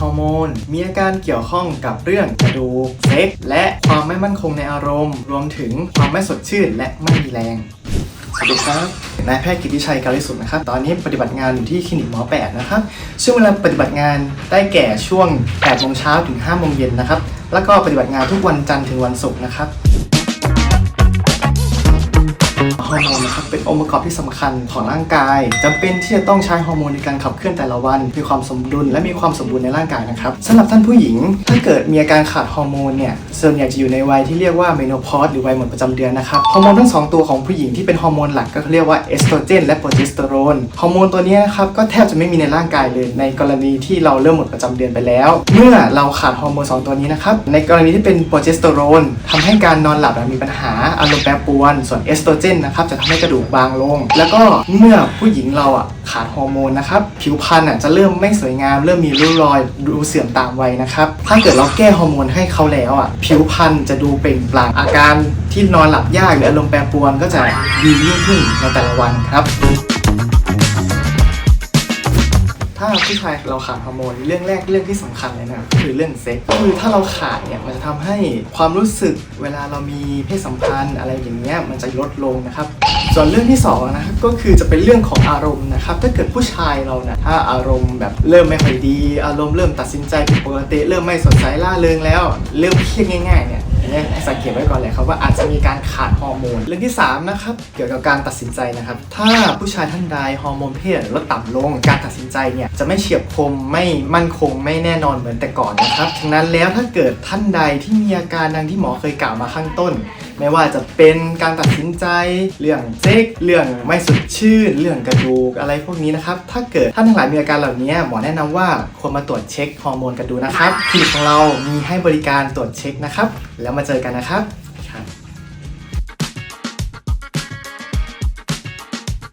ฮอร์โมน มีอาการเกี่ยวข้องกับเรื่องกระดูกเซ็กและความไม่มั่นคงในอารมณ์ รวมถึงความไม่สดชื่นและไม่มีแรงสวัสดีครับนายแพทย์กิติชัยการิสุทธ์นะครับ ตอนนี้ปฏิบัติงานอยู่ที่คลินิกหมอแปดนะครับ ช่วงเวลาปฏิบัติงานได้แก่ช่วง8โมงเช้าถึง5โมงเย็นนะครับ แล้วก็ปฏิบัติงานทุกวันจันทร์ถึงวันศุกร์นะครับ ฮอร์โมนนะครับเป็นองค์ประกอบที่สำคัญของร่างกายจำเป็นที่จะต้องใช้ฮอร์โมนในการขับเคลื่อนแต่ละวัน มีความสมดุลและมีความสมบูรณ์ในร่างกายนะครับสำหรับท่านผู้หญิง ถ้าเกิดมีอาการขาดฮอร์โมนเนี่ยส่วนใหญ่จะอยู่ในวัยที่เรียกว่าเมโนพอสหรือวัยหมดประจำเดือนนะครับฮอร์โมนทั้งสองตัวของผู้หญิงที่เป็นฮอร์โมนหลักก็เรียกว่าเอสโตรเจนและโปรเจสเตอโรนฮอร์โมนตัวนี้นะครับก็แทบจะไม่มีในร่างกายเลย ในกรณีที่เราเริ่มหมดประจำเดือนไปแล้ว เมื่อเราขาดฮอร์โมนสองตัวนี้นะครับในกรณีที่เป็นโปรเจสเตอโรนทำให้การนอนหลับมีปัญหาอารมณ์แปรปรวนส่วนเอสโตรเจนนะครับจะทำให้กระดูกบางลง แล้วก็เมื่อผู้หญิงเราอะขาดฮอร์โมนนะครับผิวพรรณอะจะเริ่มไม่สวยงาม เริ่มมีริ้วรอยดูเสื่อมตามวัยนะครับถ้าเกิดเราแก้ฮอร์โมนให้เขาแล้วอะผิวพรรณจะดูเปล่งปลั่งอาการที่นอนหลับยากหรืออารมณ์แปรปรวนก็จะดียิ่งขึ้นในแต่ละวันครับ ถ้าผู้ชายเราขาดฮอร์โมนเรื่องแรกเรื่องที่สำคัญเลยนะคือเรื่องเซ็กก็คือถ้าเราขาดเนี่ยมันจะทำให้ความรู้สึกเวลาเรามีเพศสัมพันธ์อะไรอย่างเงี้ยมันจะลดลงนะครับส่วนเรื่องที่สองนะครับก็คือจะเป็นเรื่องของอารมณ์นะครับถ้าเกิดผู้ชายเราเนี่ยถ้าอารมณ์แบบเริ่มไม่ค่อยดี อารมณ์เริ่มตัดสินใจผิดปกติเริ่มไม่สดใสล่าเริงแล้ว เริ่มเครียดง่ายๆเนี่ย อันนี้ให้สังเกตไว้ก่อนเลยครับว่าอาจจะมีการขาดฮอร์โมน เรื่องที่3นะครับเกี่ยวกับการตัดสินใจนะครับ ถ้าผู้ชายท่านใดฮอร์โมนเพศลดต่ำลง การตัดสินใจเนี่ยจะไม่เฉียบคมไม่มั่นคงไม่แน่นอนเหมือนแต่ก่อนนะครับฉะนั้นแล้วถ้าเกิดท่านใดที่มีอาการดังที่หมอเคยกล่าวมาข้างต้น ไม่ว่าจะเป็นการตัดสินใจ เรื่องเซ็กเรื่องไม่สดชื่น เรื่องกระดูกอะไรพวกนี้นะครับ ถ้าเกิดท่านทั้งหลายมีอาการเหล่านี้หมอแนะนำว่าควรมาตรวจเช็คฮอร์โมนกันดูนะครับคลินิกของเรามีให้บริการตรวจเช็คนะครับ แล้วมาเจอกันนะครับ